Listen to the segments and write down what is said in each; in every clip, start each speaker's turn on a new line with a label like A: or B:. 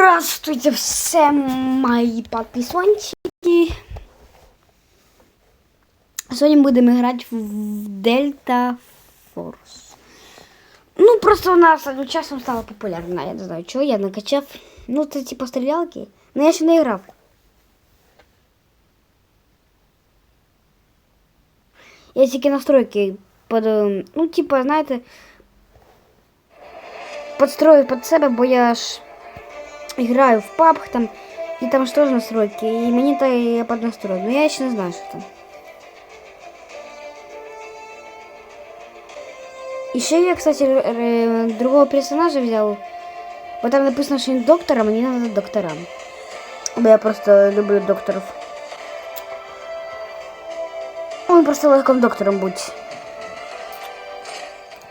A: Здравствуйте все мои подписчики. Сегодня будем играть в Delta Force Ну, просто у нас одним часом стала популярна. Я не знаю, чего я накачав. Ну, это типа стрелялки. Но я еще не играл. Я всякие настройки под... Ну, типа, знаете, Подстроить под себя, бо я ж играю в паб там, и там же тоже настройки, и мне-то я поднастрою. Но я еще не знаю, что там. Еще я, кстати, другого персонажа взял. Вот там написано, что он доктор, а мне надо докторам. Бо я просто люблю докторов. Он просто легким доктором будь.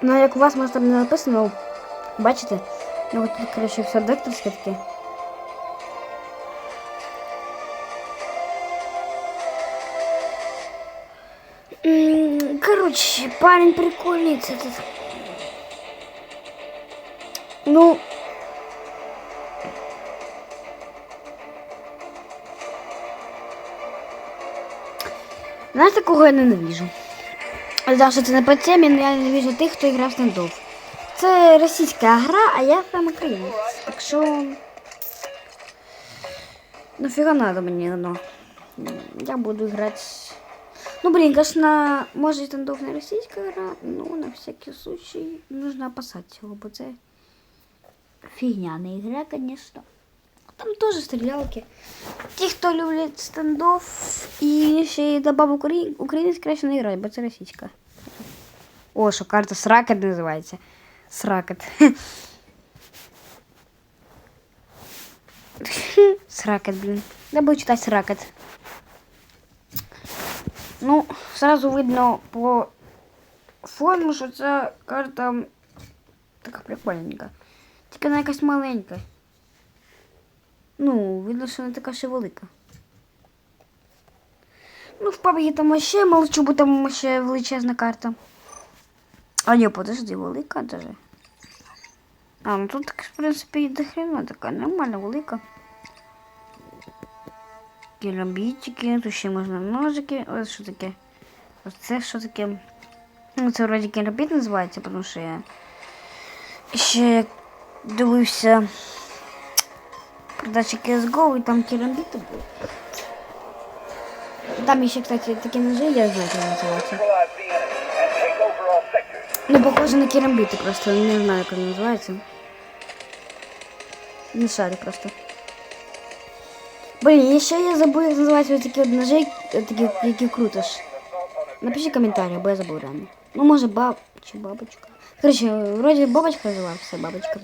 A: Ну, а як у вас може там не написано, бачите? Ну, от тут, коротше, все докторське таке. Короче, парень прикольный этот. Ну, знаєте, кого я ненавижу? Що це не по темі, але я ненавижу тих, хто грав стендов. Це російська гра, а я сам українець. Так що. Нафіга надо мені воно. Я буду грати. Ну, блин, конечно, може стендов не російська гра, ну, на всякий случай нужно опасатися його, бо це фігня не гра, конечно. Там теж стрілялки. Ті, хто люблять стендов і ще й добав Украї... українець, краще не грати, бо це російська. О, що карта Сракет називається. Сракет. Сракет, блин. Я буду читать Сракет. Ну, сразу видно по фону, що ця карта така прикольненька. Тільки вона якась маленька. Ну, видно, що не така ще велика. Ну, в пабгі там ще молчу, бо там ще величезна карта. А ні, подожди, велика даже. А, ну тут, в принципі, і до хрена така, нормально велика. Керамбітики, тут ще можна ножики. Ось що таке. Ось це що таке. Ну, це вроді керамбіт називається, тому що я ще дивився продачі CSGO і там керамбіти були. Там ще, кстати, такі ножи, я знаю, як вони називаються.
B: neutralize the enemy and take over all sectors.
A: Ну, похоже на керамбіти просто, не знаю, як вони називаються. Не шарю просто. Блін, і ще я забув, як називаються ось такі от ножи, е, такі, які крутиш. Напиши коментарі, бо я забув реально. Ну, може, баб... чи бабочка. Короче, вроде бабочка називався, бабочка.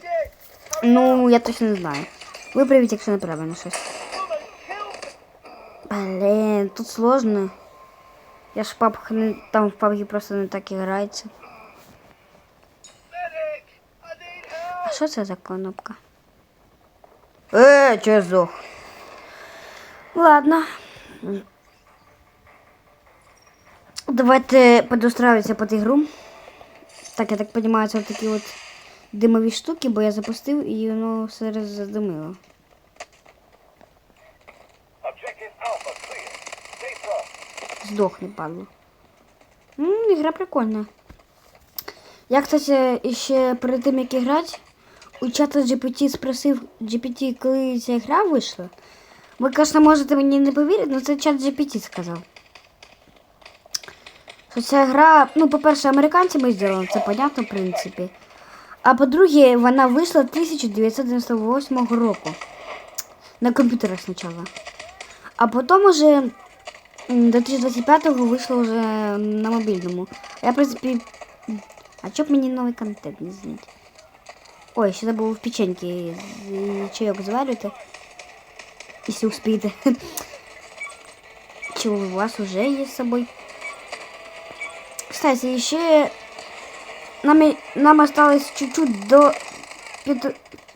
A: Ну, я точно не знаю. Виправіть, якщо неправильно щось. Блін, тут сложно. Я ж в пабах не, там в пабгі просто не так і грається.
B: Medic! I need help!
A: А що це за кнопка? Е, че здох? Ладно. Давайте подустраиваться под игру. Так, я так понимаю, це такі от димові штуки, бо я запустив і воно все задимило.
B: Stay front.
A: Здохне, падло. М, ігра прикольна. Я, кстати, ще перед тим, як грати, у чата GPT спросив GPT, коли ця гра вийшла. Ви, звісно, можете мені не повірити, але це чат GPT сказав. Що ця гра, ну, по-перше, американцями зроблена, це понятно, в принципі. А по-друге, вона вийшла 1998 року. На комп'ютерах спочатку. А потім уже до 2025-го вийшло вже на мобільному. Я, в принципі. А чоб мені новий контент не зняти? Ой, ще забув в печеньки чайок зварювати. Якщо успієте. Чи у вас уже є з собою? Кстати, ще нам, нам осталось чуть-чуть до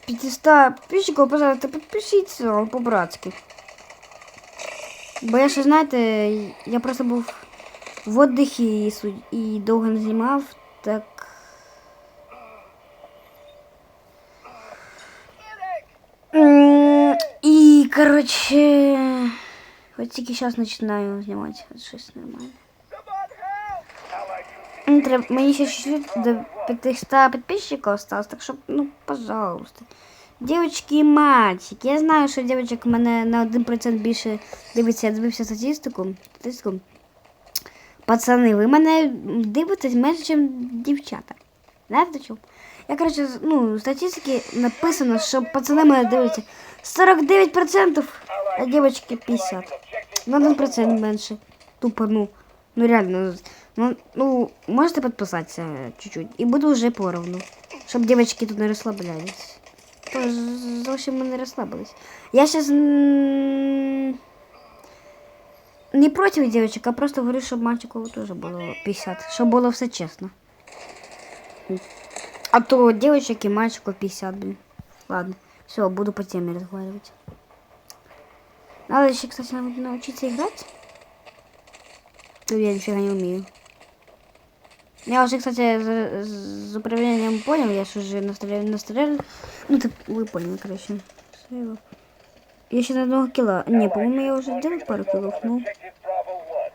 A: 500 підписчиків, пожалуйста, підпишіться по-братськи. Бо знаєте, я просто був в і, су- і довго не знімав, так. Короче, вот тільки зараз починаю знімати от щось нормально.
B: Someone help! Allied troops
A: Мені треба, мені ще чуть-чуть до 500 підписчиків осталось, так що, ну, пожалуйста. Девочки і мальчики, я знаю, що девочок у мене на 1% більше дивиться, я дивився статистику. статистику. Пацани, ви мене дивитесь менше, ніж дівчата. Знаєте чому? Я, коротше, з- ну, в статистиці написано, що пацани мене дивляться 49%, а дівчатки 50%. На 1% менше. Тупо, ну, ну реально. Ну, ну, можете підписатися чуть-чуть. І буду вже поровну. Щоб дівчатки тут не розслаблялись. То ж зовсім ми не розслабились. Я зараз не проти дівчаток, а просто говорю, щоб мальчику теж було 50. Щоб було все чесно. А то девочек и мальчиков 50, блин. Ладно, все, буду по теме разговаривать. Надо еще, кстати, нау- научиться играть. Ну, я нифига не умею. Я уже, кстати, за- с управлением понял, я же уже настрелял, настрелял. Ну, ты, вы поняли, короче. Всё. Я на одного килла. Не, по-моему, я уже делал пару киллов, ну.
B: Objective Bravo 1.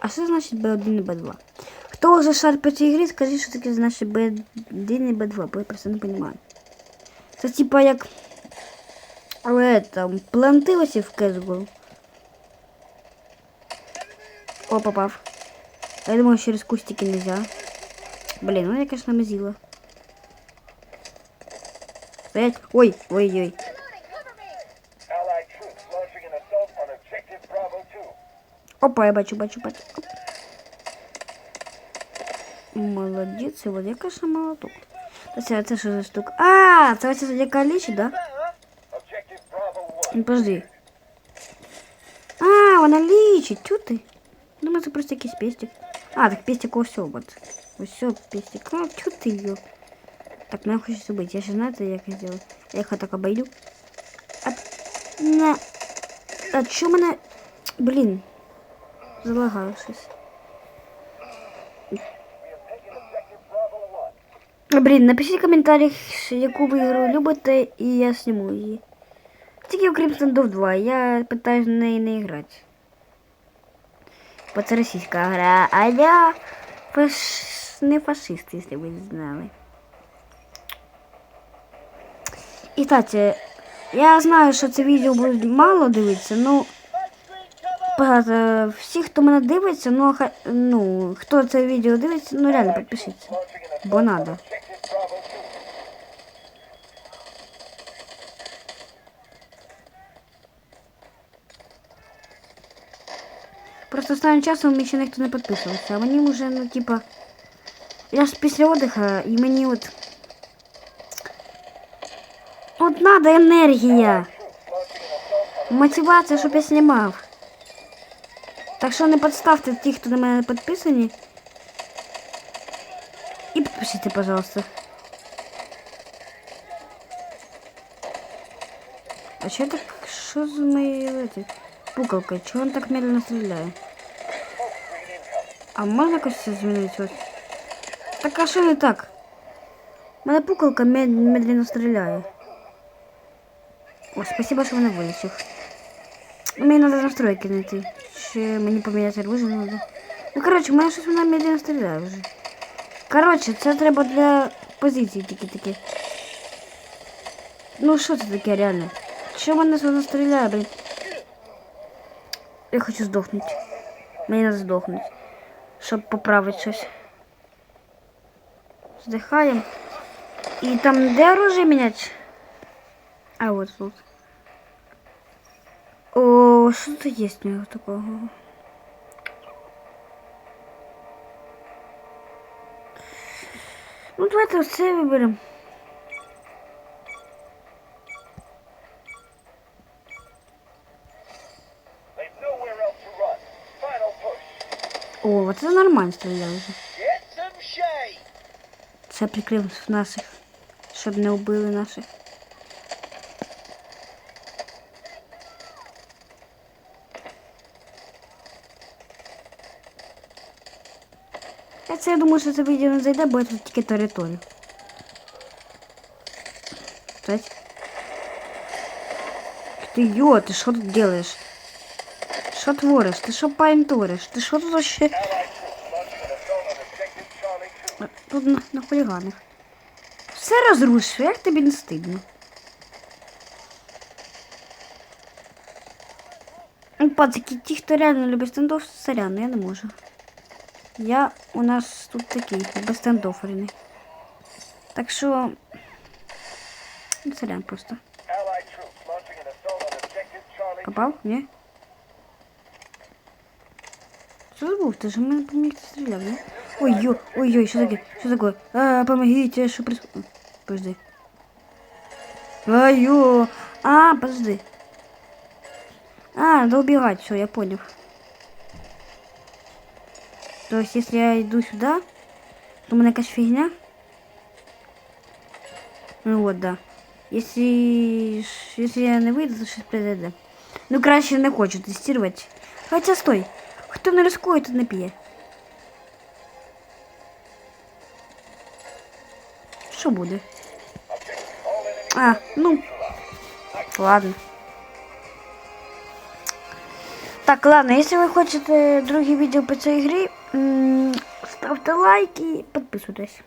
A: А що значить B1 і B2? Хто вже шар по цій грі, скажи, що таке значить B1 і B2, бо я просто не розумію. Це типа як але там плантилося в Кезгол. О, попав. Я думаю, через кустики нельзя. Блин, ну я, конечно, мазила. Стоять. Ой, ой-ой.
B: Allied troops launching an assault on Objective Bravo 2.
A: Опа, я бачу, бачу, бачу. Оп. Молодець, вот я, конечно, молоток. Та Це, це що за штука? А, оця яка лічить, да?
B: Objective Bravo 1.
A: Ну, подожди. А, вона лічить, чу ти? Думаю, це просто якийсь пестик. А, так пестик ось от. Ось пестик. А, чу ти йо? Так, мне хочется быть. Я же знаю, это я как сделаю. Я их так обойду. А, на... а чё мене... Блин. Залагаю щось. Блін, напишіть в коментарях, яку ви ігру любите, і я зніму її. Тільки окрім Standoff 2, я питаюсь в неї не грати. Бо це російська гра, а я фаш... не фашист, якщо ви не знали. І, кстати, я знаю, що це відео буде мало дивитися, ну... Багато всі, хто мене дивиться, ну, ха- ну, хто це відео дивиться, ну реально підпишіться.
B: Launching an assault
A: Бо надо.
B: Objective Bravo 2.
A: Просто останнім часом мені ще ніхто не підписувався, а мені вже, ну, типа. Я ж після отдыха, і мені от. От надо енергія. Мотивація, щоб я знімав. Так що не підставте ті, хто на мене не підписані. І підпишіться, пожалуйста. А що так? Що з моєю этой, пукалкою? Чого він так медленно стріляє? А можна якось це змінити? Ось? Так а що не так? У мене пукалка мед- медленно стріляє. О, спасибо, що мене вилучив. Мені треба настройки знайти. Ще мені поміняти оружие треба. Ну, коротше, у мене щось вона медленно стріляє вже. Коротше, це треба для позиції тільки таке. Ну що це таке реально? Чого мене вона стріляє, блін? Я хочу здохнути. Мені треба здохнути. Щоб поправити щось. Здихаємо. І там де оружие міняти? А от тут. О, що тут є в нього такого? Ну, давайте оце виберемо.
B: They've nowhere else to run. Final push.
A: О, оце нормально стріляє вже.
B: Get some shade.
A: Це прикрив наших, щоб не вбили наших. це я думаю, що це відео не зайде, бо це тільки територія. Кстати. Ты ё, ты что тут делаешь? Что творишь? Ты что пайн творишь? Ты что тут вообще? Тут на, на хуліганих. Все розрушив, як тобі не стидно. Ну, пацики, ті, хто реально любить стендов, сорян, я не можу. Я у нас тут такий, безстендоферний. Так що. Ну, сорян просто.
B: Allied troops launching an assault on objective Charlie 2.
A: Попав? Ні? Що забув? Ти ж в мене по мені хтось стріляв, не? Ой-ой, ой-ой, що таке? Що таке? А, помогите, що происходит? Подожди. Ай-ё! А, подожди. А, надо убегать, все, я понял. То есть, если я иду сюда, то у меня какая фигня? Ну вот, да. Если, если я не выйду, то щось произойде. Ну, краще не хочу тестувати. Хоча стой. Хто не рискує, то не п'є. Що буде? А, ну. Ладно. Так, ладно, если вы хотите другі відео по цій грі, м, ставте лайк і підписуйтесь.